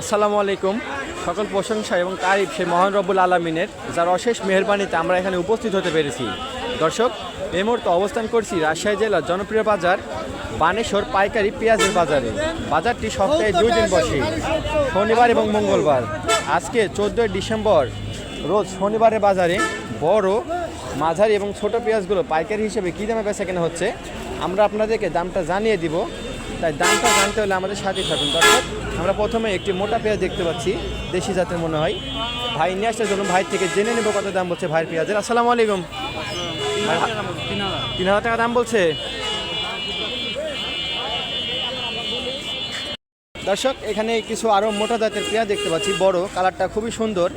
আসসালামু আলাইকুম। সকল প্রশংসা এবং তারিফ সেই মহান রব্বুল আলমিনের, যার অশেষ মেহরবানিতে আমরা এখানে উপস্থিত হতে পেরেছি। দর্শক এই মুহূর্তে অবস্থান করছি রাজশাহী জেলার জনপ্রিয় বাজার, বানেশ্বর পাইকারি পেঁয়াজের বাজারে। বাজারটি সপ্তাহে দুই দিন বসে, শনিবার এবং মঙ্গলবার। আজকে চোদ্দোই ডিসেম্বর, রোজ শনিবারের বাজারে বড়, মাঝারি এবং ছোট পেঁয়াজগুলো পাইকারি হিসেবে কী দামে বেচা কেনা হচ্ছে, আমরা আপনাদেরকে দামটা জানিয়ে দিব। তাই দামটা জানতে হলে আমাদের সাথে থাকুন। দর্শক আমরা প্রথমে একটি মোটা পেঁয়াজ দেখতে পাচ্ছি দেশি জাতের মনে হয়। ভাই নিয়ে আসার জন্য ভাই থেকে জেনে নেব কত দাম বলছে ভাইয়ের পেঁয়াজের। আসসালামু আলাইকুম। তিন হাজার টাকা দাম বলছে। দর্শক এখানে কিছু আরও মোটা জাতের পেঁয়াজ দেখতে পাচ্ছি বড় কালারটা খুবই সুন্দর।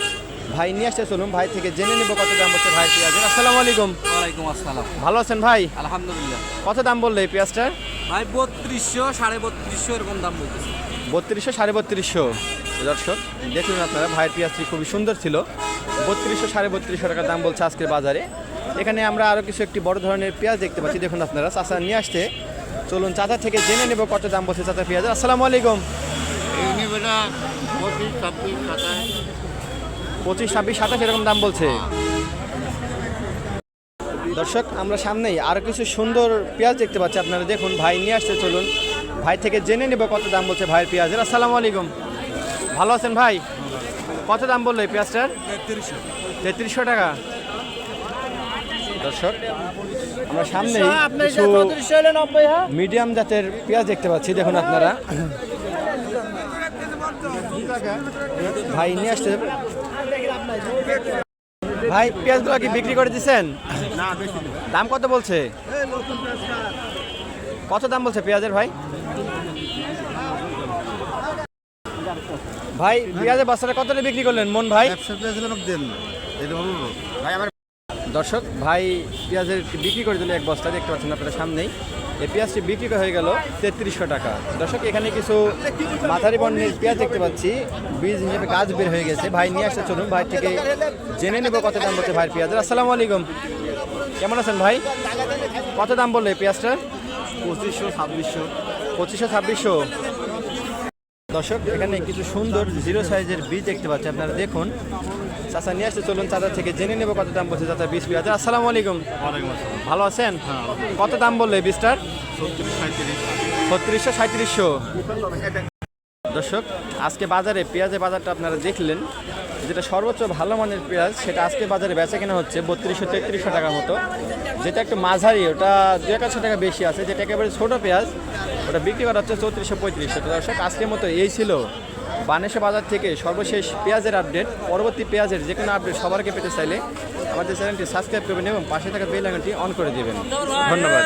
ভাই নিয়ে আসতে চলুন ভাই থেকে জেনে নেব কত দাম বলছে ভাই পেঁয়াজের। আসসালামু আলাইকুম। ওয়ালাইকুম আসসালাম। ভালো আছেন ভাই? আলহামদুলিল্লাহ। কত দাম বললে এই পেঁয়াজটার? ভাই বত্রিশশো সাড়ে বত্রিশশো এরকম দাম বলতেছে। বত্রিশশো সাড়ে বত্রিশশো। দর্শক দেখলেন আপনারা ভাইয়ের পেঁয়াজটি খুবই সুন্দর ছিল। বত্রিশশো সাড়ে বত্রিশশো টাকা দাম বলছে আজকের বাজারে। এখানে আমরা আরও কিছু একটি বড় ধরনের পেঁয়াজ দেখতে পাচ্ছি। দেখুন আপনারা চাচা নিয়ে আসতে চলুন চাচা থেকে জেনে নেব কত দাম বলছে চাচা পেঁয়াজ আসসালামু আলাইকুম। এমনি বেটা পঁচিশ ছাব্বিশ সাতাশ। পঁচিশ ছাব্বিশ সাতাশ এরকম দাম বলছে। দর্শক আমরা সামনেই আরও কিছু সুন্দর পেঁয়াজ দেখতে পাচ্ছি। আপনারা দেখুন ভাই নিয়ে আসতে চলুন। ভাই থেকে জেনে নেব কত দাম বলছে ভাইয়ের পেঁয়াজের। আসসালামু আলাইকুম। ভালো আছেন ভাই? কত দাম বলল এই পেঁয়াজটার? তেত্রিশশো টাকা। দর্শক আমরা সামনেই কিছু মিডিয়াম জাতের পেঁয়াজ দেখতে পাচ্ছি দেখুন আপনারা। ভাই নিয়ে আসতে ভাই পেঁয়াজগুলো কি বিক্রি করে দিচ্ছেন দাম কত বলছে? কত দাম বলছে পেঁয়াজের ভাই? ভাই পেঁয়াজের বস্তাটা কত দিয়ে বিক্রি করলেন? মন ভাই? দর্শক ভাই পেঁয়াজের বিক্রি করে দিল এক বস্তা দেখতে পাচ্ছেন আপনাদের সামনেই। এই পেঁয়াজটি বিক্রি হয়ে গেল তেত্রিশশো টাকা। দর্শক এখানে কিছু মাথারি বর্ণের পেঁয়াজ দেখতে পাচ্ছি। বীজ হিসেবে গাছ বের হয়ে গেছে। ভাই নিয়ে আসতে চলুন ভাই থেকে জেনে নেব কত দাম বলছে ভাই পেঁয়াজের আসসালামু আলাইকুম। কেমন আছেন ভাই? কত দাম বলল এই পেঁয়াজটা? পঁচিশশো ছাব্বিশশো। পঁচিশশো ছাব্বিশশো। দর্শক এখানে কিছু সুন্দর জিরো সাইজের বীজ দেখতে পাচ্ছি। আপনারা দেখুন। চাচা নিয়ে আসতে চলুন চাচা থেকে জেনে নেব কত দাম বলছে চাচা বীজ পেঁয়াজ আসসালামু আলাইকুম। ভালো আছেন? কত দাম বললে বীজটার? ছত্রিশশো সাঁত্রিশশো দর্শক, আজকে বাজারে পেঁয়াজের বাজারটা আপনারা দেখলেন। যেটা সর্বোচ্চ ভালো মানের পেঁয়াজ, সেটা আজকে বাজারে বেচা কেনা হচ্ছে বত্রিশশো তেত্রিশশো টাকার মতো। যেটা একটু মাঝারি, ওটা দু এক একশো টাকা বেশি আছে, যেটা একেবারে ছোটো পেঁয়াজ, ওটা বিক্রি করা হচ্ছে চৌত্রিশশো পঁয়ত্রিশশো। তো দর্শক, আজকের মতো এই ছিল বানেশ্বর বাজার থেকে সর্বশেষ পেঁয়াজের আপডেট। পরবর্তী পেঁয়াজের যে কোনো আপডেট সবারকে পেতে চাইলে আমাদের চ্যানেলটি সাবস্ক্রাইব করবেন এবং পাশে থাকা বেল আইকনটি অন করে দেবেন। ধন্যবাদ।